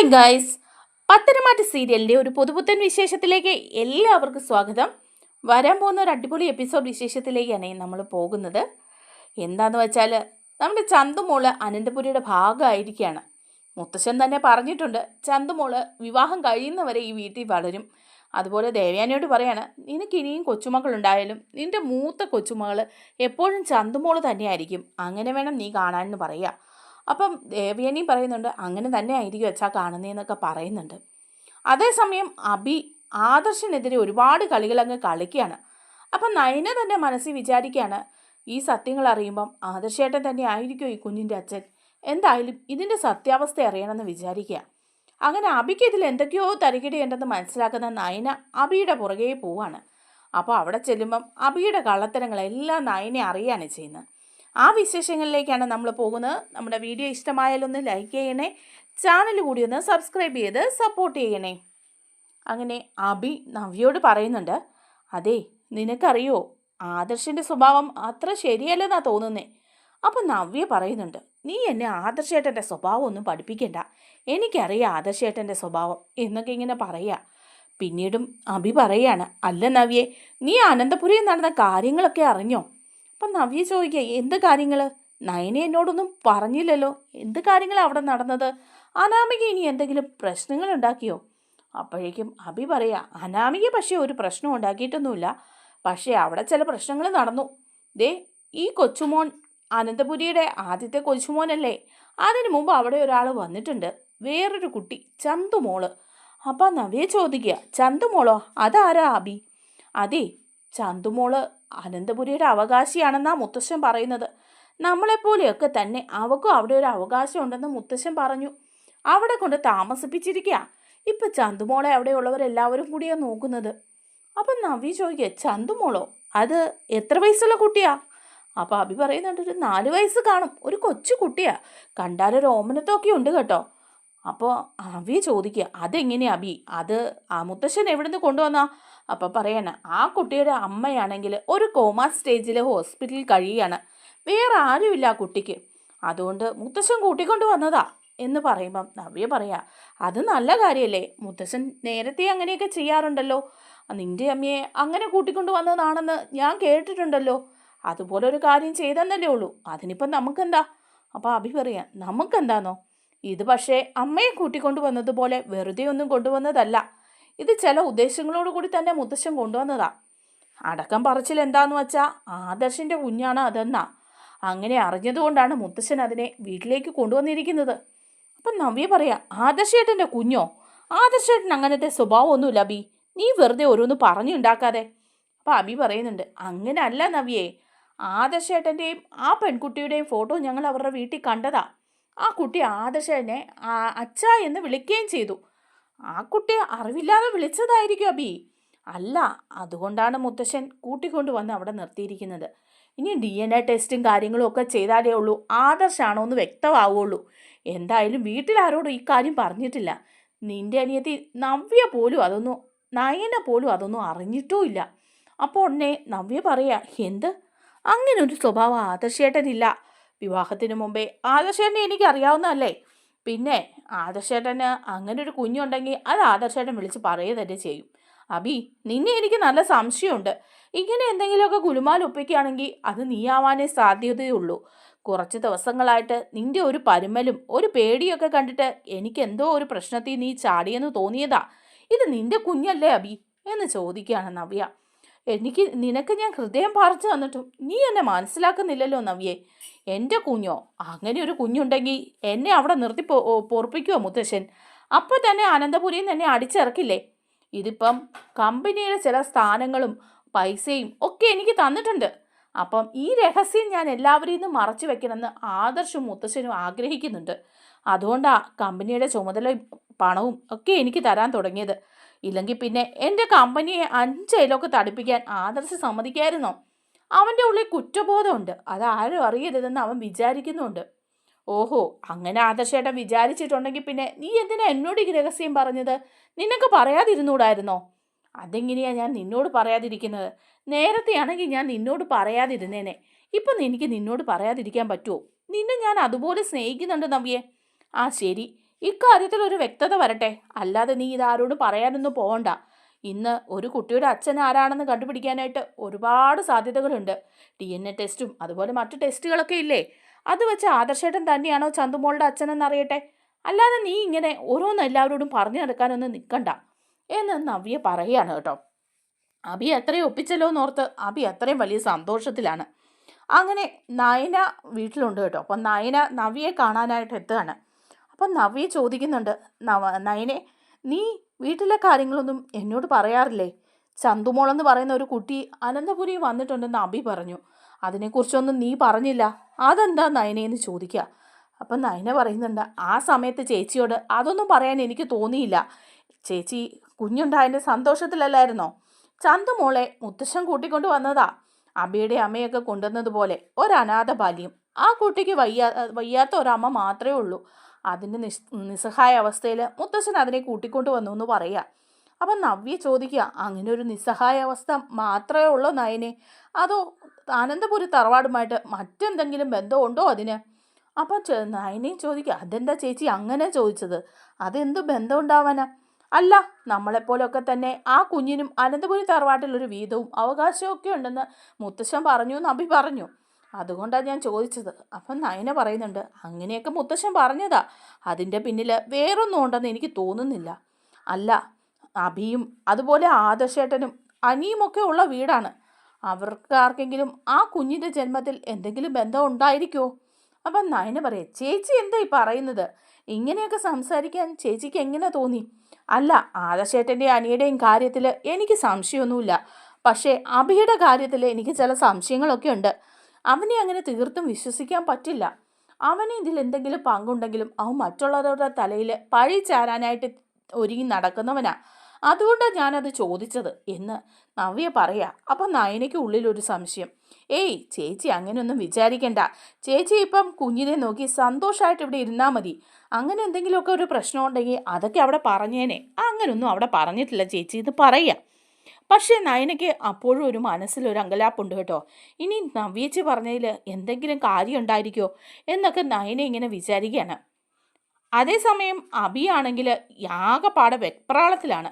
Hi guys പത്തനംമാറ്റ സീരിയലിന്റെ ഒരു പുതുപുത്തൻ വിശേഷത്തിലേക്ക് എല്ലാവർക്കും സ്വാഗതം. വരാൻ പോകുന്ന ഒരു അടിപൊളി എപ്പിസോഡ് വിശേഷത്തിലേക്കാണ് നമ്മൾ പോകുന്നത്. എന്താന്ന് വെച്ചാൽ നമ്മുടെ ചന്തുമോൾ അനന്തപുരിയുടെ ഭാഗമായിരിക്കുകയാണ് മുത്തശ്ശൻ തന്നെ പറഞ്ഞിട്ടുണ്ട് ചന്തുമോൾ വിവാഹം കഴിയുന്നവരെ ഈ വീട്ടിൽ വളരും. അതുപോലെ ദേവയാനിയോട് പറയാണ് നിനക്ക് ഇനിയും കൊച്ചുമക്കളുണ്ടായാലും നിന്റെ മൂത്ത കൊച്ചുമകൾ എപ്പോഴും ചന്തുമോൾ തന്നെയായിരിക്കും. അങ്ങനെ വേണം നീ കാണാനെന്ന് പറയുക അപ്പം ദേവ്യനി പറയുന്നുണ്ട് അങ്ങനെ തന്നെ ആയിരിക്കും അച്ഛാ കാണുന്നതെന്നൊക്കെ പറയുന്നുണ്ട്. അതേസമയം അബി ആദർശനെതിരെ ഒരുപാട് കളികൾ അങ്ങ് കളിക്കുകയാണ്. അപ്പം നയന തന്നെ മനസ്സിൽ വിചാരിക്കുകയാണ് ഈ സത്യങ്ങൾ അറിയുമ്പം ആദർശേട്ടൻ തന്നെ ആയിരിക്കും ഈ കുഞ്ഞിന്റെ അച്ഛൻ? എന്തായാലും ഇതിന്റെ സത്യാവസ്ഥ അറിയണമെന്ന് വിചാരിക്കുക അങ്ങനെ അബിക്ക് ഇതിൽ എന്തൊക്കെയോ തരികിടയുണ്ടെന്ന് മനസ്സിലാക്കുന്ന നയന അബിയുടെ പുറകെ പോവാണ്. അപ്പോൾ അവിടെ ചെല്ലുമ്പം അബിയുടെ കള്ളത്തരങ്ങളെല്ലാം നയനെ അറിയാണ് ചെയ്യുന്നത്. ആ വിശേഷങ്ങളിലേക്കാണ് നമ്മൾ പോകുന്നത്. നമ്മുടെ വീഡിയോ ഇഷ്ടമായാലൊന്ന് ലൈക്ക് ചെയ്യണേ. ചാനൽ കൂടി ഒന്ന് സബ്സ്ക്രൈബ് ചെയ്ത് സപ്പോർട്ട് ചെയ്യണേ. അങ്ങനെ അബി നവ്യോട് പറയുന്നുണ്ട് അതെ നിനക്കറിയോ? ആദർശിന്റെ സ്വഭാവം അത്ര ശരിയല്ലെന്നാ തോന്നുന്നേ. അപ്പം നവ്യ പറയുന്നുണ്ട് നീ എന്നെ ആദർശേട്ടന്റെ സ്വഭാവം ഒന്നും പഠിപ്പിക്കണ്ട. എനിക്കറിയാം ആദർശേട്ടന്റെ സ്വഭാവം എന്നൊക്കെ ഇങ്ങനെ പറയുക പിന്നീടും അബി പറയാണ് അല്ല നവ്യേ നീ അനന്തപുരിയിൽ നടന്ന കാര്യങ്ങളൊക്കെ അറിഞ്ഞോ? അപ്പം നവ്യ ചോദിക്കുക എന്ത് കാര്യങ്ങൾ നയന എന്നോടൊന്നും പറഞ്ഞില്ലല്ലോ. എന്ത് കാര്യങ്ങളാണ് അവിടെ നടന്നത്? അനാമിക ഇനി എന്തെങ്കിലും പ്രശ്നങ്ങൾ ഉണ്ടാക്കിയോ? അപ്പോഴേക്കും അഭി പറയാ അനാമിക പക്ഷേ ഒരു പ്രശ്നം ഉണ്ടാക്കിയിട്ടൊന്നുമില്ല. പക്ഷേ അവിടെ ചില പ്രശ്നങ്ങൾ നടന്നു. ദേ ഈ കൊച്ചുമോൻ അനന്തപുരിയുടെ ആദ്യത്തെ കൊച്ചുമോനല്ലേ? അതിനു മുമ്പ് അവിടെ ഒരാൾ വന്നിട്ടുണ്ട്. വേറൊരു കുട്ടി ചന്തുമോൾ. അപ്പം നവ്യ ചോദിക്കുക ചന്തുമോളോ? അതാരാ അബി അതെ ചന്തുമോൾ അനന്തപുരിയുടെ അവകാശിയാണെന്നാ മുത്തശ്ശൻ പറയുന്നത്. നമ്മളെപ്പോലെയൊക്കെ തന്നെ അവക്കും അവിടെ ഒരു അവകാശം ഉണ്ടെന്ന് മുത്തശ്ശൻ പറഞ്ഞു. അവിടെ കൊണ്ട് താമസിപ്പിച്ചിരിക്കുക ഇപ്പൊ ചന്തുമോളെ അവിടെയുള്ളവരെല്ലാവരും കൂടിയാ നോക്കുന്നത്. അപ്പം നവി ചോദിക്കുക ചന്തുമോളോ അത് എത്ര വയസ്സുള്ള കുട്ടിയാ? അപ്പം അഭി പറയുന്നുണ്ട് ഒരു നാല് വയസ്സ് കാണും. ഒരു കൊച്ചു കുട്ടിയാ. കണ്ടാലൊരു ഓമനത്തൊക്കെ ഉണ്ട് കേട്ടോ. അപ്പോൾ അവി ചോദിക്കുക അതെങ്ങനെയാ അബി അത് ആ മുത്തശ്ശൻ എവിടുന്ന് കൊണ്ടുവന്നാ? അപ്പം പറയാണ് ആ കുട്ടിയുടെ അമ്മയാണെങ്കിൽ ഒരു കോമ സ്റ്റേജിൽ ഹോസ്പിറ്റലിൽ കഴിയുകയാണ്. വേറെ ആരുമില്ല ആ കുട്ടിക്ക്. അതുകൊണ്ട് മുത്തശ്ശൻ കൂട്ടിക്കൊണ്ട് വന്നതാ. എന്ന് പറയുമ്പം നവ്യ പറയാ അത് നല്ല കാര്യമല്ലേ മുത്തശ്ശൻ നേരത്തെ അങ്ങനെയൊക്കെ ചെയ്യാറുണ്ടല്ലോ. നിന്റെ അമ്മയെ അങ്ങനെ കൂട്ടിക്കൊണ്ട് വന്നതാണെന്ന് ഞാൻ കേട്ടിട്ടുണ്ടല്ലോ. അതുപോലെ ഒരു കാര്യം ചെയ്തെന്നല്ലേ ഉള്ളൂ. അതിനിപ്പം നമുക്കെന്താ? അപ്പോൾ അഭി പറയാം നമുക്കെന്താണോ ഇത് പക്ഷേ അമ്മയെ കൂട്ടിക്കൊണ്ടു വന്നതുപോലെ വെറുതെ ഒന്നും കൊണ്ടുവന്നതല്ല. ഇത് ചില ഉദ്ദേശങ്ങളോട് കൂടി തന്നെ മുത്തശ്ശൻ കൊണ്ടുവന്നതാ. അടക്കം പറച്ചിൽ എന്താന്ന് വെച്ചാൽ ആദർശിന്റെ കുഞ്ഞാണ് അതെന്നാ. അങ്ങനെ അറിഞ്ഞതുകൊണ്ടാണ് മുത്തശ്ശൻ അതിനെ വീട്ടിലേക്ക് കൊണ്ടുവന്നിരിക്കുന്നത്. അപ്പം നവ്യ പറയാ ആദർശേട്ടന്റെ കുഞ്ഞോ? ആദർശേട്ടൻ അങ്ങനത്തെ സ്വഭാവമൊന്നുമില്ല അബി. നീ വെറുതെ ഓരോന്ന് പറഞ്ഞുണ്ടാക്കാതെ. അപ്പം അബി പറയുന്നുണ്ട് അങ്ങനെ അല്ല നവ്യേ. ആദർശേട്ടന്റെയും ആ പെൺകുട്ടിയുടെയും ഫോട്ടോ ഞങ്ങൾ അവരുടെ വീട്ടിൽ കണ്ടതാ. ആ കുട്ടി ആദർശനെ അച്ഛ എന്ന് വിളിക്കുകയും ചെയ്തു. ആ കുട്ടി അറിവില്ലാതെ വിളിച്ചതായിരിക്കും അബി. അല്ല അതുകൊണ്ടാണ് മുത്തശ്ശൻ കൂട്ടിക്കൊണ്ട് വന്ന് അവിടെ നിർത്തിയിരിക്കുന്നത്. ഇനി ഡി എൻ എ ടെസ്റ്റും കാര്യങ്ങളും ഒക്കെ ചെയ്താലേ ഉള്ളൂ. ആദർശാണോ എന്ന് വ്യക്തമാവുള്ളൂ. എന്തായാലും വീട്ടിലാരോടും കാര്യം പറഞ്ഞിട്ടില്ല. നിന്റെ അനിയത്തി നവ്യ പോലും അതൊന്നും നയന പോലും അതൊന്നും അറിഞ്ഞിട്ടുമില്ല അപ്പോൾ ഉടനെ നവ്യ പറയാ എന്ത്? അങ്ങനെ ഒരു സ്വഭാവം ആദർശേട്ടനില്ല. വിവാഹത്തിന് മുമ്പേ ആദർശേട്ടനെ എനിക്ക് അറിയാവുന്നതല്ലേ പിന്നെ ആദർശേട്ടന് അങ്ങനെ ഒരു കുഞ്ഞുണ്ടെങ്കിൽ അത് ആദർശേട്ടൻ വിളിച്ച് പറയുക തന്നെ ചെയ്യും. അബി നിന്നെ എനിക്ക് നല്ല സംശയമുണ്ട്. ഇങ്ങനെ എന്തെങ്കിലുമൊക്കെ കുലുമാൽ ഒപ്പിക്കുകയാണെങ്കിൽ അത് നീയാവാനേ സാധ്യതയുള്ളൂ. കുറച്ച് ദിവസങ്ങളായിട്ട് നിന്റെ ഒരു പരുമലും ഒരു പേടിയൊക്കെ കണ്ടിട്ട് എനിക്ക് എന്തോ ഒരു പ്രശ്നത്തിൽ നീ ചാടിയെന്ന് തോന്നിയതാ. ഇത് നിന്റെ കുഞ്ഞല്ലേ അബി? എന്ന് ചോദിക്കുകയാണ് നവ്യ. എനിക്ക് നിനക്ക് ഞാൻ ഹൃദയം പറിച്ചു തന്നിട്ടും നീ എന്നെ മനസ്സിലാക്കുന്നില്ലല്ലോ നവ്യേ. എന്റെ കുഞ്ഞോ? അങ്ങനെ ഒരു കുഞ്ഞുണ്ടെങ്കിൽ എന്നെ അവിടെ നിർത്തി പൊറപ്പിക്കുമോ മുത്തശ്ശൻ? അപ്പോൾ തന്നെ അനന്തപുരിയിൽ നിന്ന് എന്നെ അടിച്ചിറക്കില്ലേ? ഇതിപ്പം കമ്പനിയുടെ ചില സ്ഥാനങ്ങളും പൈസയും ഒക്കെ എനിക്ക് തന്നിട്ടുണ്ട്. അപ്പം ഈ രഹസ്യം ഞാൻ എല്ലാവരിൽ നിന്നും മറച്ചു വെക്കണമെന്ന് ആദർശും മുത്തശ്ശനും ആഗ്രഹിക്കുന്നുണ്ട്. അതുകൊണ്ടാണ് കമ്പനിയുടെ ചുമതലയും പണവും ഒക്കെ എനിക്ക് തരാൻ തുടങ്ങിയത്. ഇല്ലെങ്കിൽ പിന്നെ എന്റെ കമ്പനിയെ അഞ്ചയിലൊക്കെ തടിപ്പിക്കാൻ ആദർശ് സമ്മതിക്കായിരുന്നോ? അവന്റെ ഉള്ളിൽ കുറ്റബോധമുണ്ട്. അത് ആരും അറിയരുതെന്ന് അവൻ വിചാരിക്കുന്നുണ്ട്. ഓഹോ അങ്ങനെ ആദർശേട്ടൻ വിചാരിച്ചിട്ടുണ്ടെങ്കിൽ പിന്നെ നീ എന്തിനാ എന്നോട് ഈ രഹസ്യം പറഞ്ഞത്? നിനക്ക് പറയാതിരുന്നൂടായിരുന്നോ? അതെങ്ങനെയാ ഞാൻ നിന്നോട് പറയാതിരിക്കുന്നത്? നേരത്തെയാണെങ്കിൽ ഞാൻ നിന്നോട് പറയാതിരുന്നേനെ. ഇപ്പം എനിക്ക് നിന്നോട് പറയാതിരിക്കാൻ പറ്റുമോ നിന്നെ ഞാൻ അതുപോലെ സ്നേഹിക്കുന്നുണ്ട് നവ്യെ. ആ ശരി ഇക്കാര്യത്തിൽ ഒരു വ്യക്തത വരട്ടെ. അല്ലാതെ നീ ഇതാരോട് പറയാനൊന്നും പോകണ്ട ഇന്ന് ഒരു കുട്ടിയുടെ അച്ഛൻ ആരാണെന്ന് കണ്ടുപിടിക്കാനായിട്ട് ഒരുപാട് സാധ്യതകളുണ്ട്. ഡി എൻ എ ടെസ്റ്റും അതുപോലെ മറ്റു ടെസ്റ്റുകളൊക്കെ ഇല്ലേ? അത് വെച്ച് ആദർശേട്ടൻ തന്നെയാണോ ചന്തുമോളുടെ അച്ഛനെന്ന് അറിയട്ടെ അല്ലാതെ നീ ഇങ്ങനെ ഓരോന്ന് എല്ലാവരോടും പറഞ്ഞു നടക്കാനൊന്നും നിൽക്കണ്ട എന്ന് നവ്യ പറയുകയാണ് കേട്ടോ. അബി എത്രയും ഒപ്പിച്ചല്ലോ എന്നോർത്ത് അബി അത്രയും വലിയ സന്തോഷത്തിലാണ്. അങ്ങനെ നയന വീട്ടിലുണ്ട് കേട്ടോ. അപ്പം നയന നവ്യയെ കാണാനായിട്ട് എത്തുകയാണ്. അപ്പം നവ്യ ചോദിക്കുന്നുണ്ട് നവ നയനെ നീ വീട്ടിലെ കാര്യങ്ങളൊന്നും എന്നോട് പറയാറില്ലേ? ചന്തുമോളെന്ന് പറയുന്ന ഒരു കുട്ടി അനന്തപുരി വന്നിട്ടുണ്ടെന്ന് അബി പറഞ്ഞു. അതിനെക്കുറിച്ചൊന്നും നീ പറഞ്ഞില്ല. അതെന്താ നയനയെന്ന് ചോദിക്കുക അപ്പം നയന പറയുന്നുണ്ട് ആ സമയത്ത് ചേച്ചിയോട് അതൊന്നും പറയാൻ എനിക്ക് തോന്നിയില്ല. ചേച്ചി കുഞ്ഞുണ്ടായതിന്റെ സന്തോഷത്തിലല്ലായിരുന്നോ? ചന്തുമോളെ മുത്തശ്ശൻ കൂട്ടിക്കൊണ്ട് വന്നതാ. അബിയുടെ അമ്മയൊക്കെ കൊണ്ടുവന്നതുപോലെ ഒരനാഥ ബാല്യം. ആ കുട്ടിക്ക് വയ്യാ വയ്യാത്ത ഒരമ്മ മാത്രമേ ഉള്ളൂ. അതിന്റെ നിസ് നിസ്സഹായ അവസ്ഥയിൽ മുത്തശ്ശൻ അതിനെ കൂട്ടിക്കൊണ്ട് വന്നു എന്ന് പറയുക. അപ്പം നവ്യ ചോദിക്കുക അങ്ങനെ ഒരു നിസ്സഹായ അവസ്ഥ മാത്രമേ ഉള്ളൂ നയനെ? അതോ അനന്തപുരി തറവാടുമായിട്ട് മറ്റെന്തെങ്കിലും ബന്ധമുണ്ടോ അതിന്? അപ്പം നയനെയും ചോദിക്കുക അതെന്താ ചേച്ചി അങ്ങനെ ചോദിച്ചത്? അതെന്ത് ബന്ധം ഉണ്ടാവാനാ അല്ല നമ്മളെപ്പോലൊക്കെ തന്നെ ആ കുഞ്ഞിനും അനന്തപുരി തറവാട്ടിലൊരു വീതവും അവകാശവും ഒക്കെ ഉണ്ടെന്ന് മുത്തശ്ശൻ പറഞ്ഞു എന്ന് അഭി പറഞ്ഞു. അതുകൊണ്ടാണ് ഞാൻ ചോദിച്ചത്. അപ്പം നയന പറയുന്നുണ്ട് അങ്ങനെയൊക്കെ മുത്തശ്ശൻ പറഞ്ഞതാ. അതിന്റെ പിന്നിൽ വേറൊന്നും ഉണ്ടെന്ന് എനിക്ക് തോന്നുന്നില്ല. അല്ല അഭിയും അതുപോലെ ആദർശേട്ടനും അനിയുമൊക്കെ ഉള്ള വീടാണ്. അവർക്ക് ആർക്കെങ്കിലും ആ കുഞ്ഞിന്റെ ജന്മത്തിൽ എന്തെങ്കിലും ബന്ധം ഉണ്ടായിരിക്കുമോ അപ്പം നയന പറയാം ചേച്ചി എന്താ ഈ പറയുന്നത്? ഇങ്ങനെയൊക്കെ സംസാരിക്കാൻ ചേച്ചിക്ക് എങ്ങനെ തോന്നി? അല്ല ആദർശേട്ടന്റെയും അനിയുടെയും കാര്യത്തിൽ എനിക്ക് സംശയമൊന്നുമില്ല. പക്ഷേ അഭിയുടെ കാര്യത്തിൽ എനിക്ക് ചില സംശയങ്ങളൊക്കെ ഉണ്ട്. അവനെ അങ്ങനെ തീർത്തും വിശ്വസിക്കാൻ പറ്റില്ല. അവന് ഇതിൽ എന്തെങ്കിലും പങ്കുണ്ടെങ്കിലും അവൻ മറ്റുള്ളവരുടെ തലയിൽ പഴി ചാരാനായിട്ട് ഒരുങ്ങി നടക്കുന്നവനാ. അതുകൊണ്ടാണ് ഞാനത് ചോദിച്ചത് എന്ന് നവ്യ പറയാ. അപ്പം നയനയ്ക്ക് ഉള്ളിലൊരു സംശയം. ഏയ് ചേച്ചി അങ്ങനെയൊന്നും വിചാരിക്കണ്ട. ചേച്ചി ഇപ്പം കുഞ്ഞിനെ നോക്കി സന്തോഷമായിട്ട് ഇവിടെ ഇരുന്നാൽ മതി. അങ്ങനെ എന്തെങ്കിലുമൊക്കെ ഒരു പ്രശ്നം ഉണ്ടെങ്കിൽ അതൊക്കെ അവിടെ പറഞ്ഞേനെ. അങ്ങനൊന്നും അവിടെ പറഞ്ഞിട്ടില്ല ചേച്ചി. ഇത് പറയാം. പക്ഷേ നയനയ്ക്ക് അപ്പോഴും ഒരു മനസ്സിലൊരു അങ്കലാപ്പുണ്ട് കേട്ടോ. ഇനി നവ്യേച്ചി പറഞ്ഞതിൽ എന്തെങ്കിലും കാര്യം ഉണ്ടായിരിക്കുമോ എന്നൊക്കെ നയന ഇങ്ങനെ വിചാരിക്കുകയാണ്. അതേസമയം അബിയാണെങ്കിൽ യാകപ്പാടെ വെപ്രാളത്തിലാണ്.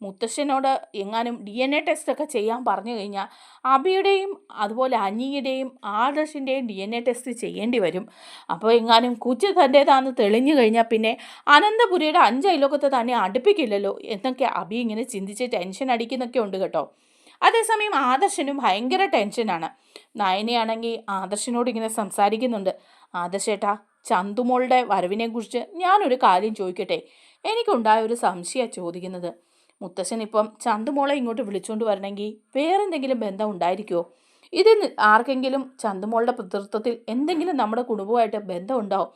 മുത്തശ്ശനോട് എങ്ങാനും ഡി എൻ എ ടെസ്റ്റൊക്കെ ചെയ്യാൻ പറഞ്ഞു കഴിഞ്ഞാൽ അബിയുടെയും അതുപോലെ അനിയുടെയും ആദർശിന്റെയും ഡി എൻ എ ടെസ്റ്റ് ചെയ്യേണ്ടി വരും. അപ്പോൾ എങ്ങാനും കുച്ച് തന്റേതാണെന്ന് തെളിഞ്ഞു കഴിഞ്ഞാൽ പിന്നെ അനന്തപുരിയുടെ അഞ്ച് തന്നെ അടുപ്പിക്കില്ലല്ലോ എന്നൊക്കെ അബി ഇങ്ങനെ ചിന്തിച്ച് ടെൻഷൻ അടിക്കുന്നൊക്കെ ഉണ്ട് കേട്ടോ. അതേസമയം ആദർശനും ഭയങ്കര ടെൻഷനാണ്. നയനയാണെങ്കിൽ ആദർശനോട് ഇങ്ങനെ സംസാരിക്കുന്നുണ്ട്. ആദർശേട്ടാ ചന്തുമോളുടെ വരവിനെക്കുറിച്ച് ഞാനൊരു കാര്യം ചോദിക്കട്ടെ? എനിക്കുണ്ടായ ഒരു സംശയമാണ് ചോദിക്കുന്നത്. മുത്തശ്ശൻ ഇപ്പം ചന്തുമോളെ ഇങ്ങോട്ട് വിളിച്ചുകൊണ്ട് വരണമെങ്കിൽ വേറെന്തെങ്കിലും ബന്ധം ഉണ്ടായിരിക്കുമോ ഇതിൽ ആർക്കെങ്കിലും ചന്തുമോളുടെ പിതൃത്വത്തിൽ എന്തെങ്കിലും നമ്മുടെ കുടുംബമായിട്ട് ബന്ധം ഉണ്ടാവും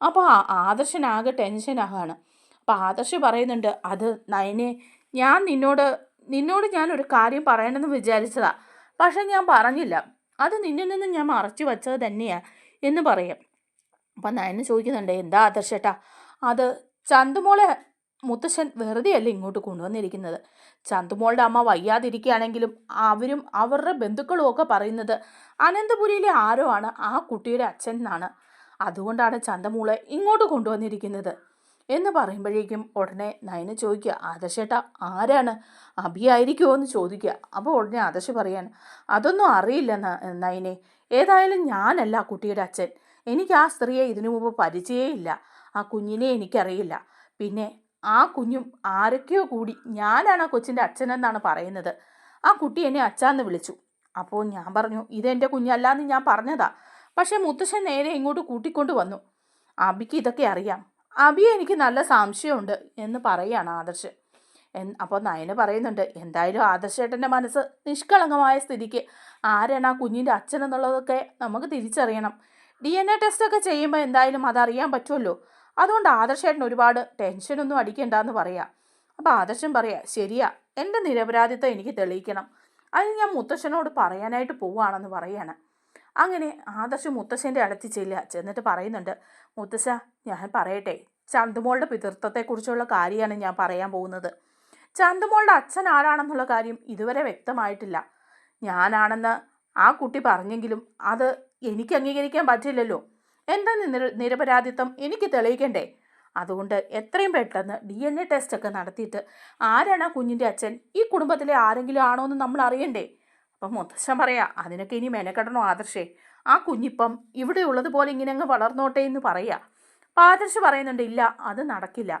അപ്പോൾ ആദർശനാകെ ടെൻഷനാകാണ് അപ്പോൾ ആദർശ് പറയുന്നുണ്ട് അത് നയനെ ഞാൻ നിന്നോട് നിന്നോട് ഞാൻ ഒരു കാര്യം പറയണമെന്ന് വിചാരിച്ചതാ. പക്ഷെ ഞാൻ പറഞ്ഞില്ല. അത് നിന്നിൽ നിന്ന് ഞാൻ മറച്ചു വച്ചത് തന്നെയാണ് എന്ന് പറയും. അപ്പം നയന് ചോദിക്കുന്നുണ്ട് എന്താ ആദർശേട്ടാ? അത് ചന്തുമോളെ മുത്തശ്ശൻ വെറുതെയല്ല ഇങ്ങോട്ട് കൊണ്ടുവന്നിരിക്കുന്നത്? ചന്തുമോളുടെ അമ്മ വയ്യാതിരിക്കുകയാണെങ്കിലും അവരും അവരുടെ ബന്ധുക്കളും ഒക്കെ പറയുന്നത് അനന്തപുരിയിലെ ആരോ ആണ് ആ കുട്ടിയുടെ അച്ഛൻ എന്നാണ്. അതുകൊണ്ടാണ് ചന്തമോളെ ഇങ്ങോട്ട് കൊണ്ടുവന്നിരിക്കുന്നത്. എന്ന് പറയുമ്പോഴേക്കും ഉടനെ നയന ചോദിക്കുക ആദർശേട്ട ആരാണ്? അഭിയായിരിക്കുമോ എന്ന് ചോദിക്കുക. അപ്പോൾ ഉടനെ ആദർശ് പറയാൻ അതൊന്നും അറിയില്ല നയനെ. ഏതായാലും ഞാനല്ല ആ കുട്ടിയുടെ അച്ഛൻ. എനിക്ക് ആ സ്ത്രീയെ ഇതിനു മുമ്പ് പരിചയേ ഇല്ല. ആ കുഞ്ഞിനെ എനിക്കറിയില്ല. പിന്നെ ആ കുഞ്ഞും ആരൊക്കെയോ കൂടി ഞാനാണ് ആ കൊച്ചിന്റെ അച്ഛനെന്നാണ് പറയുന്നത്. ആ കുട്ടി എന്നെ അച്ഛാന്ന് വിളിച്ചു. അപ്പോൾ ഞാൻ പറഞ്ഞു ഇതെന്റെ കുഞ്ഞല്ലാന്ന് ഞാൻ പറഞ്ഞതാ. പക്ഷേ മുത്തശ്ശൻ നേരെ ഇങ്ങോട്ട് കൂട്ടിക്കൊണ്ട് വന്നു. അബിക്ക് ഇതൊക്കെ അറിയാം. അബിയെ എനിക്ക് നല്ല സംശയമുണ്ട് എന്ന് പറയുകയാണ് ആദർശ്. എൻ അപ്പോൾ നയന പറയുന്നുണ്ട് എന്തായാലും ആദർശേട്ടന്റെ മനസ്സ് നിഷ്കളങ്കമായ സ്ഥിതിക്ക് ആരാണ് ആ കുഞ്ഞിന്റെ അച്ഛൻ എന്നുള്ളതൊക്കെ നമുക്ക് തിരിച്ചറിയണം. ഡി എൻ എ ടെസ്റ്റൊക്കെ ചെയ്യുമ്പോൾ എന്തായാലും അതറിയാൻ പറ്റുമല്ലോ അതുകൊണ്ട് ആദർശേട്ടൻ ഒരുപാട് ടെൻഷനൊന്നും അടിക്കണ്ടെന്ന് പറയാം. അപ്പോൾ ആദർശം പറയാ ശരിയാ എന്റെ നിരപരാധിത്വം എനിക്ക് തെളിയിക്കണം. അതിന് ഞാൻ മുത്തശ്ശനോട് പറയാനായിട്ട് പോവുകയാണെന്ന് പറയാണ്. അങ്ങനെ ആദർശം മുത്തശ്ശന്റെ അടുത്ത് ചെല്ലുക. ചെന്നിട്ട് പറയുന്നുണ്ട് മുത്തശ്ശ ഞാൻ പറയട്ടെ ചന്തുമോളുടെ പിതൃത്വത്തെക്കുറിച്ചുള്ള കാര്യമാണ് ഞാൻ പറയാൻ പോകുന്നത്. ചന്തുമോളുടെ അച്ഛൻ ആരാണെന്നുള്ള കാര്യം ഇതുവരെ വ്യക്തമായിട്ടില്ല. ഞാനാണെന്ന് ആ കുട്ടി പറഞ്ഞെങ്കിലും അത് എനിക്ക് അംഗീകരിക്കാൻ പറ്റില്ലല്ലോ. നിര നിരപരാധിത്വം? എനിക്ക് തെളിയിക്കണ്ടേ. അതുകൊണ്ട് എത്രയും പെട്ടെന്ന് ഡി എൻ എ ടെസ്റ്റ് ഒക്കെ നടത്തിയിട്ട് ആരാണ് ആ കുഞ്ഞിന്റെ അച്ഛൻ? ഈ കുടുംബത്തിലെ ആരെങ്കിലും ആണോ എന്ന് നമ്മൾ അറിയണ്ടേ? അപ്പം മുത്തശ്ശൻ പറയാ അതിനൊക്കെ ഇനി മെനക്കെടണോ ആദർശേ. ആ കുഞ്ഞിപ്പം ഇവിടെ ഉള്ളതുപോലെ ഇങ്ങനെ അങ്ങ് വളർന്നോട്ടെ എന്ന് പറയുക അപ്പം ആദർശ് പറയുന്നുണ്ട് ഇല്ല അത് നടക്കില്ല.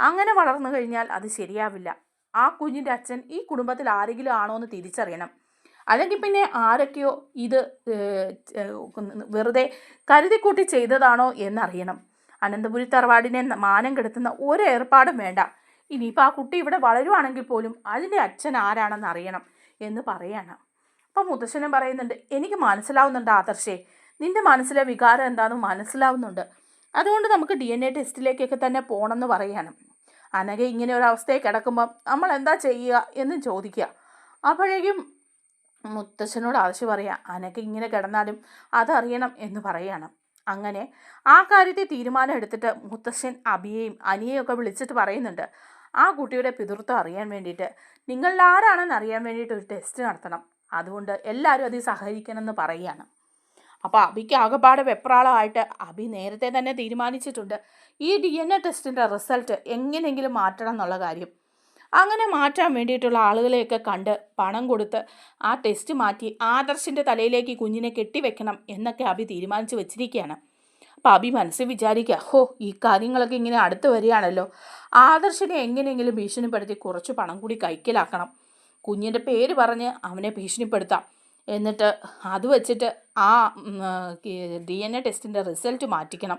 അങ്ങനെ വളർന്നു കഴിഞ്ഞാൽ അത് ശരിയാവില്ല. ആ കുഞ്ഞിന്റെ അച്ഛൻ ഈ കുടുംബത്തിൽ ആരെങ്കിലും ആണോ എന്ന് തിരിച്ചറിയണം. അല്ലെങ്കിൽ പിന്നെ ആരൊക്കെയോ ഇത് വെറുതെ കരുതിക്കൂട്ടി ചെയ്തതാണോ എന്നറിയണം. അനന്തപുരി തറവാടിനെ മാനം കെടുത്തുന്ന ഒരു ഏർപ്പാടും വേണ്ട. ഇനിയിപ്പോൾ ആ കുട്ടി ഇവിടെ വളരുവാണെങ്കിൽ പോലും അതിന്റെ അച്ഛൻ ആരാണെന്ന് അറിയണം എന്ന് പറയാണ്. അപ്പം മുത്തശ്ശനും പറയുന്നുണ്ട് എനിക്ക് മനസ്സിലാവുന്നുണ്ട് ആദർശേ. നിന്റെ മനസ്സിലെ വികാരം എന്താണെന്ന് മനസ്സിലാവുന്നുണ്ട്. അതുകൊണ്ട് നമുക്ക് ഡി എൻ എ ടെസ്റ്റിലേക്കൊക്കെ തന്നെ പോകണമെന്ന് പറയാണ്. അനഘ ഇങ്ങനെ ഒരു അവസ്ഥയിൽ കിടക്കുമ്പം നമ്മൾ എന്താ ചെയ്യുക? എന്ന് ചോദിക്കുക. അപ്പോഴേക്കും മുത്തശ്ശനോട് ആവശ്യം പറയാം. അനക്ക് ഇങ്ങനെ കിടന്നാലും അതറിയണം എന്ന് പറയണം. അങ്ങനെ ആ കാര്യത്തെ തീരുമാനം എടുത്തിട്ട് മുത്തശ്ശൻ അബിയെയും അനിയെയും ഒക്കെ വിളിച്ചിട്ട് പറയുന്നുണ്ട്. ആ കുട്ടിയുടെ പിതൃത്വം അറിയാൻ വേണ്ടിയിട്ട്. നിങ്ങളിൽ ആരാണെന്ന് അറിയാൻ വേണ്ടിയിട്ട് ഒരു ടെസ്റ്റ് നടത്തണം. അതുകൊണ്ട് എല്ലാവരും അതിൽ സഹകരിക്കണമെന്ന് പറയുകയാണ്. അപ്പോൾ അബിക്ക് ആകെപ്പാടെ വെപ്രാളമായിട്ട് അബി നേരത്തെ തന്നെ തീരുമാനിച്ചിട്ടുണ്ട്. ഈ ഡി എൻ എ ടെസ്റ്റിന്റെ റിസൾട്ട് എങ്ങനെയെങ്കിലും മാറ്റണം എന്നുള്ള കാര്യം. അങ്ങനെ മാറ്റാൻ വേണ്ടിയിട്ടുള്ള ആളുകളെയൊക്കെ കണ്ട് പണം കൊടുത്ത് ആ ടെസ്റ്റ് മാറ്റി ആദർശിന്റെ തലയിലേക്ക് കുഞ്ഞിനെ കെട്ടിവെക്കണം എന്നൊക്കെ അഭി തീരുമാനിച്ചു വെച്ചിരിക്കുകയാണ്. അപ്പോൾ അഭി മനസ്സിൽ വിചാരിക്കുക ഹോ ഈ കാര്യങ്ങളൊക്കെ ഇങ്ങനെ അടുത്ത് വരികയാണല്ലോ. ആദർശിനെ എങ്ങനെയെങ്കിലും ഭീഷണിപ്പെടുത്തി കുറച്ച് പണം കൂടി കൈക്കലാക്കണം. കുഞ്ഞിന്റെ പേര് പറഞ്ഞ് അവനെ ഭീഷണിപ്പെടുത്താം. എന്നിട്ട് അത് വെച്ചിട്ട് ആ ഡി എൻ എ ടെസ്റ്റിന്റെ റിസൾട്ട് മാറ്റിക്കണം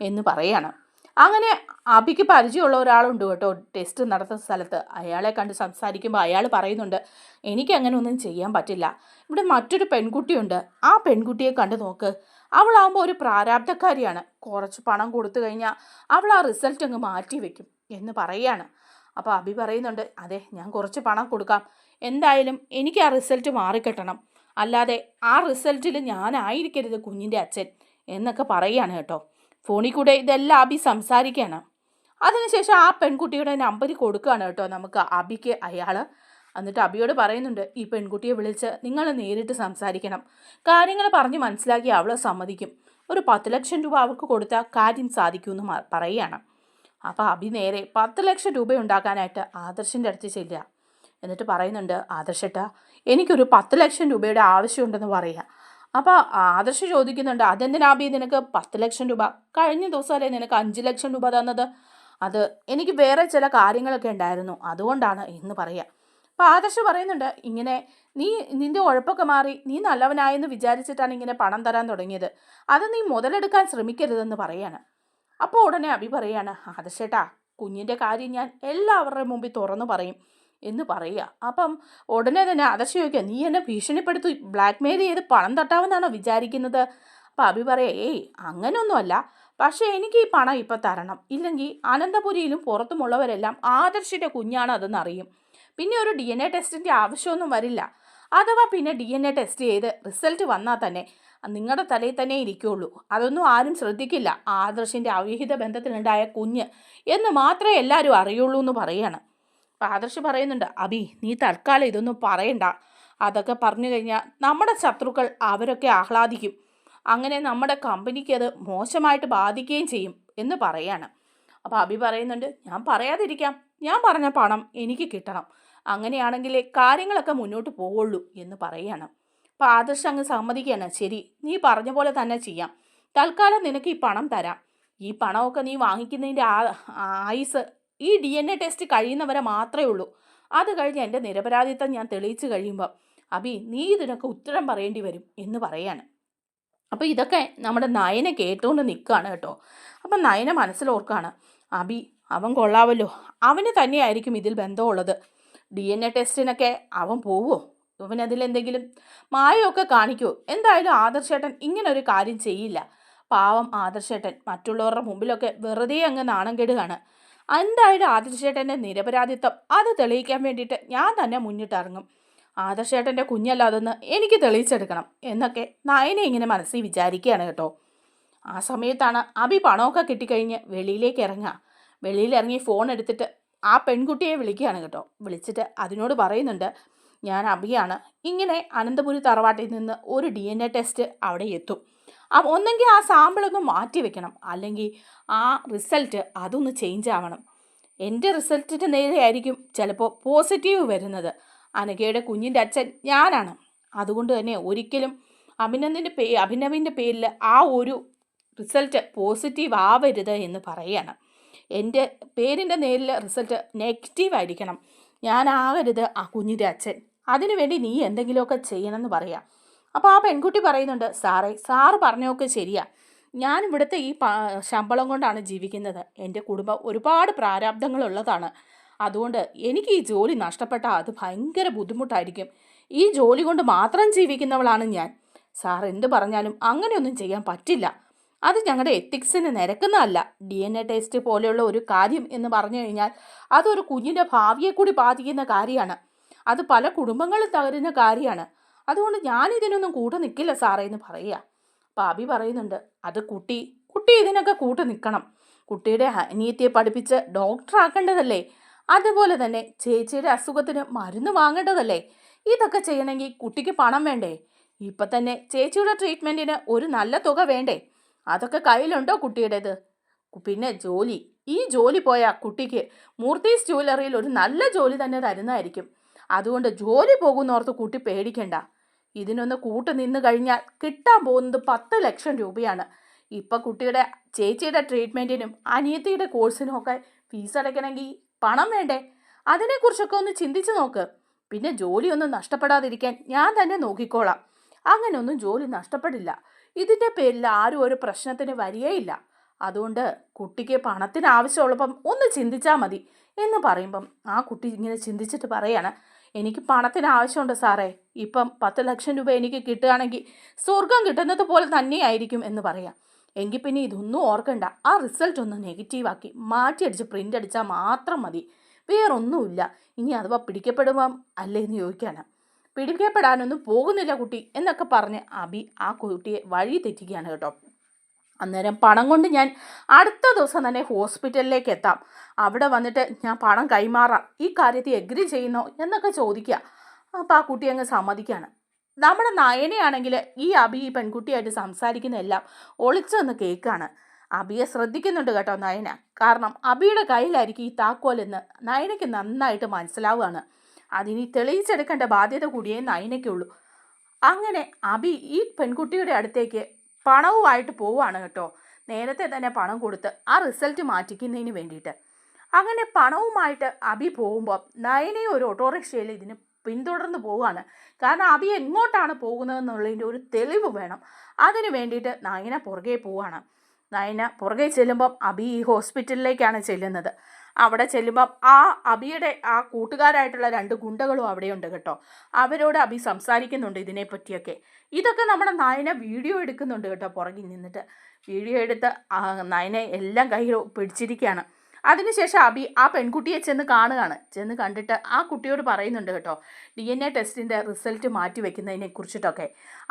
എന്ന് പറയാണ്. അങ്ങനെ അബിക്ക് പരിചയമുള്ള ഒരാളുണ്ട് കേട്ടോ. ടെസ്റ്റ് നടത്തുന്ന സ്ഥലത്ത്. അയാളെ കണ്ട് സംസാരിക്കുമ്പോൾ അയാൾ പറയുന്നുണ്ട് എനിക്ക് അങ്ങനെ ഒന്നും ചെയ്യാൻ പറ്റില്ല. ഇവിടെ മറ്റൊരു പെൺകുട്ടിയുണ്ട്. ആ പെൺകുട്ടിയെ കണ്ടു നോക്ക്. അവളാകുമ്പോൾ ഒരു പ്രാരാബ്ധക്കാരിയാണ് കുറച്ച് പണം കൊടുത്തു കഴിഞ്ഞാൽ അവൾ ആ റിസൾട്ട് അങ്ങ് മാറ്റി വെക്കും എന്ന് പറയാണ് അപ്പോൾ അബി പറയുന്നുണ്ട് അതെ ഞാൻ കുറച്ച് പണം കൊടുക്കാം. എന്തായാലും എനിക്ക് ആ റിസൾട്ട് മാറിക്കിട്ടണം. അല്ലാതെ ആ റിസൾട്ടിൽ ഞാനായിരിക്കരുത് കുഞ്ഞിന്റെ അച്ഛൻ എന്നൊക്കെ പറയുകയാണ് കേട്ടോ. ഫോണിൽ കൂടെ ഇതെല്ലാം അബി സംസാരിക്കുകയാണ് അതിനുശേഷം ആ പെൺകുട്ടിയുടെ നമ്പർ കൊടുക്കുകയാണ് കേട്ടോ നമുക്ക് അബിക്ക് അയാൾ എന്നിട്ട് അബിയോട് പറയുന്നുണ്ട് ഈ പെൺകുട്ടിയെ വിളിച്ച് നിങ്ങൾ നേരിട്ട് സംസാരിക്കണം. കാര്യങ്ങൾ പറഞ്ഞ് മനസ്സിലാക്കി അവളെ സമ്മതിക്കും. ഒരു പത്ത് ലക്ഷം രൂപ അവൾക്ക് കൊടുത്താൽ കാര്യം സാധിക്കുമെന്ന് പറയുകയാണ്. അപ്പോൾ അബി നേരെ പത്ത് ലക്ഷം രൂപ ഉണ്ടാക്കാനായിട്ട് ആദർശിന്റെ അടുത്ത് ചെല്ലുക. എന്നിട്ട് പറയുന്നുണ്ട് ആദർശേട്ടാ എനിക്കൊരു പത്ത് ലക്ഷം രൂപയുടെ ആവശ്യമുണ്ടെന്ന് പറയുക അപ്പോൾ ആദർശ് ചോദിക്കുന്നുണ്ട് അതെന്തിനാബി നിനക്ക് പത്ത് ലക്ഷം രൂപ? കഴിഞ്ഞ ദിവസമല്ലേ നിനക്ക് അഞ്ച് ലക്ഷം രൂപ തന്നത്? അത് എനിക്ക് വേറെ ചില കാര്യങ്ങളൊക്കെ ഉണ്ടായിരുന്നു അതുകൊണ്ടാണ് എന്ന് പറയുക അപ്പോൾ ആദർശ് പറയുന്നുണ്ട് ഇങ്ങനെ നീ നിന്റെ ഉഴപ്പൊക്കെ മാറി നീ നല്ലവനായെന്ന് വിചാരിച്ചിട്ടാണ് ഇങ്ങനെ പണം തരാൻ തുടങ്ങിയത്. അത് നീ മുതലെടുക്കാൻ ശ്രമിക്കരുതെന്ന് പറയാണ്. അപ്പോൾ ഉടനെ അഭി പറയാണ് ആദർശേട്ടാ കുഞ്ഞിന്റെ കാര്യം ഞാൻ എല്ലാവരുടെ മുമ്പിൽ തുറന്നു പറയും. എന്ന് പറയുക. അപ്പം ഉടനെ തന്നെ ആദർശ് ചോദിക്കുക നീ എന്നെ ഭീഷണിപ്പെടുത്തി ബ്ലാക്ക് മെയിൽ ചെയ്ത് പണം തട്ടാമെന്നാണോ വിചാരിക്കുന്നത്? അപ്പം അഭി പറയുക ഏയ് അങ്ങനെയൊന്നുമല്ല. പക്ഷേ എനിക്ക് ഈ പണം ഇപ്പം തരണം. ഇല്ലെങ്കിൽ അനന്തപുരിയിലും പുറത്തുമുള്ളവരെല്ലാം ആദർശിന്റെ കുഞ്ഞാണ് അതെന്ന് അറിയും. പിന്നെ ഒരു ഡി എൻ എ ടെസ്റ്റിന്റെ ആവശ്യമൊന്നും വരില്ല. അഥവാ പിന്നെ ഡി എൻ എ ടെസ്റ്റ് ചെയ്ത് റിസൾട്ട് വന്നാൽ തന്നെ നിങ്ങളുടെ തലയിൽ തന്നെ ഇരിക്കുകയുള്ളൂ അതൊന്നും ആരും ശ്രദ്ധിക്കില്ല. ആദർശിന്റെ അവിഹിത ബന്ധത്തിലുണ്ടായ കുഞ്ഞ് എന്ന് മാത്രമേ എല്ലാവരും അറിയുള്ളൂ എന്ന് അപ്പം ആദർശ് പറയുന്നുണ്ട് അബി നീ തൽക്കാലം ഇതൊന്നും പറയണ്ട. അതൊക്കെ പറഞ്ഞു കഴിഞ്ഞാൽ നമ്മുടെ ശത്രുക്കൾ അവരൊക്കെ ആഹ്ലാദിക്കും. അങ്ങനെ നമ്മുടെ കമ്പനിക്ക് അത് മോശമായിട്ട് ബാധിക്കുകയും ചെയ്യും എന്ന് പറയാണ്. അപ്പോൾ അബി പറയുന്നുണ്ട് ഞാൻ പറയാതിരിക്കാം. ഞാൻ പറഞ്ഞ പണം എനിക്ക് കിട്ടണം. അങ്ങനെയാണെങ്കിലേ കാര്യങ്ങളൊക്കെ മുന്നോട്ട് പോവുള്ളൂ എന്ന് പറയാണ്. അപ്പോൾ ആദർശ് അങ്ങ് സമ്മതിക്കുകയാണ് ശരി നീ പറഞ്ഞ പോലെ തന്നെ ചെയ്യാം. തൽക്കാലം നിനക്ക് ഈ പണം തരാം. ഈ പണമൊക്കെ നീ വാങ്ങിക്കുന്നതിന്റെ ആയുസ് ഈ ഡി എൻ എ ടെസ്റ്റ് കഴിയുന്നവരെ മാത്രമേ ഉള്ളൂ. അത് കഴിഞ്ഞ് എന്റെ നിരപരാധിത്വം ഞാൻ തെളിയിച്ചു കഴിയുമ്പോൾ അബി നീ ഇതിനൊക്കെ ഉത്തരം പറയേണ്ടി വരും എന്ന് പറയാണ്. അപ്പോൾ ഇതൊക്കെ നമ്മുടെ നയന കേട്ടുകൊണ്ട് നിൽക്കുകയാണ് കേട്ടോ. അപ്പം നയനെ മനസ്സിലോർക്കാണ് അബി അവൻ കൊള്ളാവല്ലോ. അവന് തന്നെയായിരിക്കും ഇതിൽ ബന്ധമുള്ളത്. ഡി എൻ എ ടെസ്റ്റിനൊക്കെ അവൻ പോവോ? ഇവനതിലെന്തെങ്കിലും മായമൊക്കെ കാണിക്കുമോ എന്തായാലും ആദർശേട്ടൻ ഇങ്ങനെ ഒരു കാര്യം ചെയ്യില്ല. പാവം ആദർശേട്ടൻ മറ്റുള്ളവരുടെ മുമ്പിലൊക്കെ വെറുതെ അങ്ങ് നാണം കെടുകയാണ് എന്തായാലും ആദർശേട്ടന്റെ നിരപരാധിത്വം അത് തെളിയിക്കാൻ വേണ്ടിയിട്ട് ഞാൻ തന്നെ മുന്നിട്ടിറങ്ങും. ആദർശേട്ടന്റെ കുഞ്ഞല്ല അതെന്ന് എനിക്ക് തെളിയിച്ചെടുക്കണം എന്നൊക്കെ നയനെ ഇങ്ങനെ മനസ്സിൽ വിചാരിക്കുകയാണ് കേട്ടോ. ആ സമയത്താണ് അബി പണമൊക്കെ കിട്ടിക്കഴിഞ്ഞ് വെളിയിലേക്ക് ഇറങ്ങുക. വെളിയിലിറങ്ങി ഫോൺ എടുത്തിട്ട് ആ പെൺകുട്ടിയെ വിളിക്കുകയാണ് കേട്ടോ. വിളിച്ചിട്ട് അതിനോട് പറയുന്നുണ്ട് ഞാൻ അബിയാണ് ഇങ്ങനെ അനന്തപുരി തറവാട്ടിൽ നിന്ന് ഒരു ഡി ടെസ്റ്റ് അവിടെ എത്തും. ഒന്നെങ്കിൽ ആ സാമ്പിൾ ഒന്ന് മാറ്റി വെക്കണം. അല്ലെങ്കിൽ ആ റിസൾട്ട് അതൊന്ന് ചേഞ്ച് ആവണം. എന്റെ റിസൾട്ടിന് നേരെയായിരിക്കും ചിലപ്പോൾ പോസിറ്റീവ് വരുന്നത്. അനഘയുടെ കുഞ്ഞിന്റെ അച്ഛൻ ഞാനാണ്. അതുകൊണ്ട് തന്നെ ഒരിക്കലും അഭിനന്ദിന്റെ പേ അഭിനവിന്റെ പേരിൽ ആ ഒരു റിസൾട്ട് പോസിറ്റീവ് ആവരുത് എന്ന് പറയുകയാണ് എന്റെ പേരിന്റെ നേരിൽ റിസൾട്ട് നെഗറ്റീവ് ആയിരിക്കണം. ഞാനാകരുത് ആ കുഞ്ഞിന്റെ അച്ഛൻ. അതിനുവേണ്ടി നീ എന്തെങ്കിലുമൊക്കെ ചെയ്യണമെന്ന് പറയാം. അപ്പോൾ ആ പെൺകുട്ടി പറയുന്നുണ്ട് സാറേ സാറ് പറഞ്ഞൊക്കെ ശരിയാ. ഞാൻ ഇവിടുത്തെ ഈ ശമ്പളം കൊണ്ടാണ് ജീവിക്കുന്നത്. എന്റെ കുടുംബം ഒരുപാട് പ്രാരാബ്ദങ്ങളുള്ളതാണ്. അതുകൊണ്ട് എനിക്ക് ഈ ജോലി നഷ്ടപ്പെട്ടാൽ അത് ഭയങ്കര ബുദ്ധിമുട്ടായിരിക്കും. ഈ ജോലി കൊണ്ട് മാത്രം ജീവിക്കുന്നവളാണ് ഞാൻ. സാർ എന്ത് പറഞ്ഞാലും അങ്ങനെയൊന്നും ചെയ്യാൻ പറ്റില്ല. അത് ഞങ്ങളുടെ എത്തിക്സിന് നിരക്കുന്നതല്ല. ഡി എൻ എ ടെസ്റ്റ് പോലെയുള്ള ഒരു കാര്യം എന്ന് പറഞ്ഞു കഴിഞ്ഞാൽ അതൊരു കുഞ്ഞിന്റെ ഭാവിയെ കൂടി ബാധിക്കുന്ന കാര്യമാണ്. അത് പല കുടുംബങ്ങളും തകരുന്ന കാര്യമാണ്. അതുകൊണ്ട് ഞാൻ ഇതിനൊന്നും കൂടെ നിൽക്കില്ല സാറേ എന്ന് പറയുക. അപ്പോൾ അബി പറയുന്നുണ്ട് അത് കുട്ടി കുട്ടി ഇതിനൊക്കെ കൂട്ട് നിൽക്കണം കുട്ടിയുടെ അനിയത്തിയെ പഠിപ്പിച്ച് ഡോക്ടറാക്കേണ്ടതല്ലേ അതുപോലെ തന്നെ ചേച്ചിയുടെ അസുഖത്തിന് മരുന്ന് വാങ്ങേണ്ടതല്ലേ? ഇതൊക്കെ ചെയ്യണമെങ്കിൽ കുട്ടിക്ക് പണം വേണ്ടേ? ഇപ്പം തന്നെ ചേച്ചിയുടെ ട്രീറ്റ്മെന്റിന് ഒരു നല്ല തുക വേണ്ടേ? അതൊക്കെ കയ്യിലുണ്ടോ കുട്ടിയുടേത്? പിന്നെ ജോലി ഈ ജോലി പോയാൽ കുട്ടിക്ക് മൂർത്തീസ് ജ്വല്ലറിയിൽ ഒരു നല്ല ജോലി തന്നെ തരുന്നതായിരിക്കും. അതുകൊണ്ട് ജോലി പോകുന്നോർത്ത് കുട്ടി പേടിക്കണ്ട. ഇതിനൊന്ന് കൂട്ട് നിന്ന് കഴിഞ്ഞാൽ കിട്ടാൻ പോകുന്നത് പത്ത് ലക്ഷം രൂപയാണ്. ഇപ്പം കുട്ടിയുടെ ചേച്ചിയുടെ ട്രീറ്റ്മെന്റിനും അനിയത്തിയുടെ കോഴ്സിനും ഒക്കെ ഫീസ് അടയ്ക്കണമെങ്കിൽ പണം വേണ്ടേ? അതിനെക്കുറിച്ചൊക്കെ ഒന്ന് ചിന്തിച്ച് നോക്ക്. പിന്നെ ജോലിയൊന്നും നഷ്ടപ്പെടാതിരിക്കാൻ ഞാൻ തന്നെ നോക്കിക്കോളാം. അങ്ങനെയൊന്നും ജോലി നഷ്ടപ്പെടില്ല. ഇതിന്റെ പേരിൽ ആരും ഒരു പ്രശ്നത്തിന് വരികയില്ല അതുകൊണ്ട് കുട്ടിക്ക് പണത്തിന് ആവശ്യമുള്ളപ്പം ഒന്ന് ചിന്തിച്ചാൽ മതി എന്ന് പറയുമ്പം ആ കുട്ടി ഇങ്ങനെ ചിന്തിച്ചിട്ട് പറയാണ് എനിക്ക് പണത്തിന് ആവശ്യമുണ്ട് സാറേ. ഇപ്പം പത്ത് ലക്ഷം രൂപ എനിക്ക് കിട്ടുകയാണെങ്കിൽ സ്വർഗം കിട്ടുന്നത് പോലെ തന്നെയായിരിക്കും എന്ന് പറയാം. എങ്കിൽ പിന്നെ ഇതൊന്നും ഓർക്കണ്ട. ആ റിസൾട്ട് ഒന്ന് നെഗറ്റീവാക്കി മാറ്റിയടിച്ച് പ്രിന്റ് അടിച്ചാൽ മാത്രം മതി. വേറൊന്നുമില്ല. ഇനി അഥവാ പിടിക്കപ്പെടുമ്പം അല്ലേ എന്ന് ചോദിക്കാനാണ് പിടിക്കപ്പെടാനൊന്നും പോകുന്നില്ല കുട്ടി എന്നൊക്കെ പറഞ്ഞ് അബി ആ കുട്ടിയെ വഴി തെറ്റിക്കുകയാണ് കേട്ടോ. അന്നേരം പണം കൊണ്ട് ഞാൻ അടുത്ത ദിവസം തന്നെ ഹോസ്പിറ്റലിലേക്ക് എത്താം. അവിടെ വന്നിട്ട് ഞാൻ പണം കൈമാറാം. ഈ കാര്യത്തിൽ എഗ്രി ചെയ്യുന്നോ എന്നൊക്കെ ചോദിക്കുക. അപ്പോൾ ആ കുട്ടി അങ്ങ് സമ്മതിക്കുകയാണ് നമ്മുടെ നയനയാണെങ്കിൽ ഈ അബി ഈ പെൺകുട്ടിയായിട്ട് സംസാരിക്കുന്നതെല്ലാം ഒളിച്ചെന്ന് കേൾക്കാണ്. അബിയെ ശ്രദ്ധിക്കുന്നുണ്ട് കേട്ടോ നയന. കാരണം അബിയുടെ കയ്യിലായിരിക്കും ഈ താക്കോലെന്ന് നയനയ്ക്ക് നന്നായിട്ട് മനസ്സിലാവുകയാണ്. അതിനി തെളിയിച്ചെടുക്കേണ്ട ബാധ്യത കൂടിയേ നയനയ്ക്കുള്ളൂ. അങ്ങനെ അബി ഈ പെൺകുട്ടിയുടെ അടുത്തേക്ക് പണവുമായിട്ട് പോവുകയാണ് കേട്ടോ. നേരത്തെ തന്നെ പണം കൊടുത്ത് ആ റിസൾട്ട് മാറ്റിക്കുന്നതിന് വേണ്ടിയിട്ട്. അങ്ങനെ പണവുമായിട്ട് അബി പോകുമ്പോൾ നയനെ ഒരു ഓട്ടോറിക്ഷയിൽ ഇതിന് പിന്തുടർന്ന് പോവുകയാണ്. കാരണം അബി എങ്ങോട്ടാണ് പോകുന്നതെന്നുള്ളതിന്റെ ഒരു തെളിവ് വേണം. അതിന് വേണ്ടിയിട്ട് നയന പുറകെ പോവുകയാണ്. നയന പുറകെ ചെല്ലുമ്പം അബി ഈ ഹോസ്പിറ്റലിലേക്കാണ് ചെല്ലുന്നത്. അവിടെ ചെല്ലുമ്പം ആ അബിയുടെ ആ കൂട്ടുകാരായിട്ടുള്ള രണ്ട് ഗുണ്ടകളും അവിടെയുണ്ട് കേട്ടോ. അവരോട് അബി സംസാരിക്കുന്നുണ്ട് ഇതിനെപ്പറ്റിയൊക്കെ. ഇതൊക്കെ നമ്മുടെ നയന വീഡിയോ എടുക്കുന്നുണ്ട് കേട്ടോ പുറകിൽ നിന്നിട്ട്. വീഡിയോ എടുത്ത് നയനെ എല്ലാം കയ്യിൽ പിടിച്ചിരിക്കുകയാണ്. അതിനുശേഷം അബി ആ പെൺകുട്ടിയെ ചെന്ന് കാണുകയാണ്. ചെന്ന് കണ്ടിട്ട് ആ കുട്ടിയോട് പറയുന്നുണ്ട് കേട്ടോ ഡി എൻ എ ടെസ്റ്റിന്റെ റിസൾട്ട് മാറ്റി വെക്കുന്നതിനെ കുറിച്ചിട്ടൊക്കെ.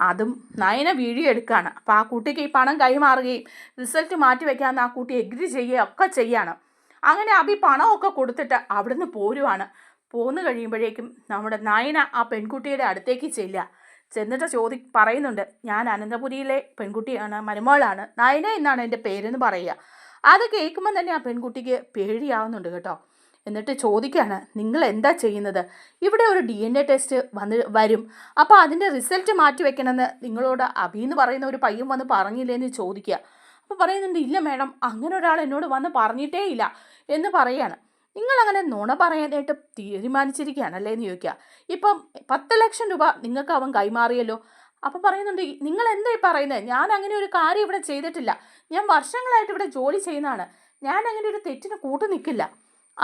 അതും നയന വീഡിയോ എടുക്കുകയാണ്. അപ്പോൾ ആ കുട്ടിക്ക് ഈ പണം കൈമാറുകയും റിസൾട്ട് മാറ്റി വെക്കാമെന്ന് ആ കുട്ടി എഗ്രി ചെയ്യുകയും ഒക്കെ ചെയ്യാണ് അങ്ങനെ അബി പണമൊക്കെ കൊടുത്തിട്ട് അവിടുന്ന് പോരുവാണ്. പോന്നു കഴിയുമ്പോഴേക്കും നമ്മുടെ നയന ആ പെൺകുട്ടിയുടെ അടുത്തേക്ക് ചെല്ലുക. ചെന്നിട്ട് ചോദി പറയുന്നുണ്ട് ഞാൻ അനന്തപുരിയിലെ പെൺകുട്ടിയാണ് മരുമകളാണ്. നയന എന്നാണ് എന്റെ പേരെന്ന് പറയുക. അത് കേൾക്കുമ്പോൾ തന്നെ ആ പെൺകുട്ടിക്ക് പേടിയാവുന്നുണ്ട് കേട്ടോ. എന്നിട്ട് ചോദിക്കുകയാണ് നിങ്ങൾ എന്താ ചെയ്യുന്നത്? ഇവിടെ ഒരു ഡി എൻ എ ടെസ്റ്റ് വന്ന് വരും. അപ്പോൾ അതിന്റെ റിസൾട്ട് മാറ്റി വെക്കണമെന്ന് നിങ്ങളോട് അഭി എന്ന് പറയുന്ന ഒരു പയ്യൻ വന്ന് പറഞ്ഞില്ലേന്ന് ചോദിക്കുക. അപ്പോൾ പറയുന്നുണ്ട് ഇല്ല മേഡം അങ്ങനെ ഒരാൾ എന്നോട് വന്ന് പറഞ്ഞിട്ടേ ഇല്ല. എന്ന് പറയുകയാണ് നിങ്ങളങ്ങനെ നുണ പറയാനായിട്ട് തീരുമാനിച്ചിരിക്കുകയാണല്ലേ? എന്ന് ചോദിക്കുക. ഇപ്പം പത്ത് ലക്ഷം രൂപ നിങ്ങൾക്ക് അവൻ കൈമാറിയല്ലോ. അപ്പം പറയുന്നുണ്ട് നിങ്ങൾ എന്താ ഈ പറയുന്നത് ഞാൻ അങ്ങനെ ഒരു കാര്യം ഇവിടെ ചെയ്തിട്ടില്ല. ഞാൻ വർഷങ്ങളായിട്ട് ഇവിടെ ജോലി ചെയ്യുന്നതാണ്. ഞാൻ അങ്ങനെ ഒരു തെറ്റിന് കൂട്ടു നിൽക്കില്ല.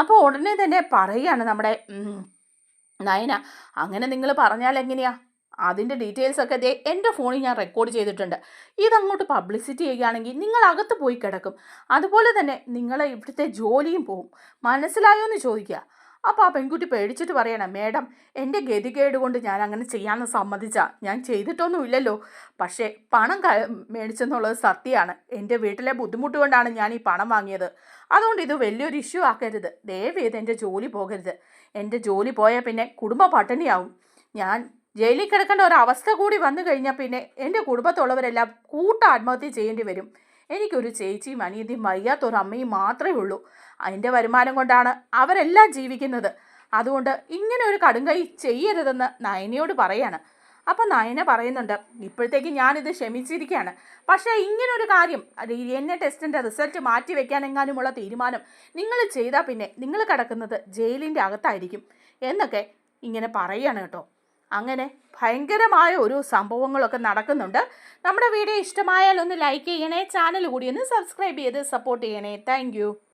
അപ്പോൾ ഉടനെ തന്നെ പറയുകയാണ് നമ്മുടെ നയന അങ്ങനെ നിങ്ങൾ പറഞ്ഞാൽ എങ്ങനെയാ? അതിന്റെ ഡീറ്റെയിൽസ് ഒക്കെ ദേ എന്റെ ഫോണിൽ ഞാൻ റെക്കോർഡ് ചെയ്തിട്ടുണ്ട്. ഇതങ്ങോട്ട് പബ്ലിസിറ്റി ചെയ്യുകയാണെങ്കിൽ നിങ്ങൾ അകത്ത് പോയി കിടക്കും. അതുപോലെ തന്നെ നിങ്ങളെ ഇവിടുത്തെ ജോലിയും പോവും മനസ്സിലായോ എന്ന് ചോദിക്കുക. അപ്പോൾ ആ പെൺകുട്ടി പേടിച്ചിട്ട് പറയണം മേഡം എന്റെ ഗതികേട് കൊണ്ട് ഞാൻ അങ്ങനെ ചെയ്യാമെന്ന് സമ്മതിച്ച? ഞാൻ ചെയ്തിട്ടൊന്നുമില്ലല്ലോ. പക്ഷേ പണം ക മേടിച്ചെന്നുള്ളത് സത്യമാണ്. എന്റെ വീട്ടിലെ ബുദ്ധിമുട്ട് കൊണ്ടാണ് ഞാൻ ഈ പണം വാങ്ങിയത്. അതുകൊണ്ട് ഇത് വലിയൊരു ഇഷ്യൂ ആക്കരുത്. ദയവ് ചെയ്ത് എന്റെ ജോലി പോകരുത്. എന്റെ ജോലി പോയാൽ പിന്നെ കുടുംബ പട്ടിണിയാവും. ഞാൻ ജയിലിൽ കിടക്കേണ്ട ഒരവസ്ഥ കൂടി വന്നു കഴിഞ്ഞാൽ പിന്നെ എന്റെ കുടുംബത്തുള്ളവരെല്ലാം കൂട്ട ആത്മഹത്യ ചെയ്യേണ്ടി വരും. എനിക്കൊരു ചേച്ചിയും അനിയത്തിയും വയ്യാത്തൊരു അമ്മയും മാത്രമേ ഉള്ളൂ. അതിന്റെ വരുമാനം കൊണ്ടാണ് അവരെല്ലാം ജീവിക്കുന്നത്. അതുകൊണ്ട് ഇങ്ങനെ ഒരു കടുങ്കൈ ചെയ്യരുതെന്ന് നയനയോട് പറയാണ്. അപ്പം നയന പറയുന്നുണ്ട് ഇപ്പോഴത്തേക്ക് ഞാനിത് ക്ഷമിച്ചിരിക്കുകയാണ് പക്ഷേ ഇങ്ങനൊരു കാര്യം എൻ എ ടെസ്റ്റിന്റെ റിസൾട്ട് മാറ്റി വെക്കാനെങ്ങാനുമുള്ള തീരുമാനം നിങ്ങൾ ചെയ്താൽ പിന്നെ നിങ്ങൾ കിടക്കുന്നത് ജയിലിന്റെ അകത്തായിരിക്കും എന്നൊക്കെ ഇങ്ങനെ പറയുകയാണ് കേട്ടോ. അങ്ങനെ ഭയങ്കരമായ ഒരു സംഭവങ്ങളൊക്കെ നടക്കുന്നുണ്ട്. നമ്മുടെ വീഡിയോ ഇഷ്ടമായാൽ ഒന്ന് ലൈക്ക് ചെയ്യണേ ചാനൽ കൂടി ഒന്ന് സബ്സ്ക്രൈബ് ചെയ്ത് സപ്പോർട്ട് ചെയ്യണേ. താങ്ക്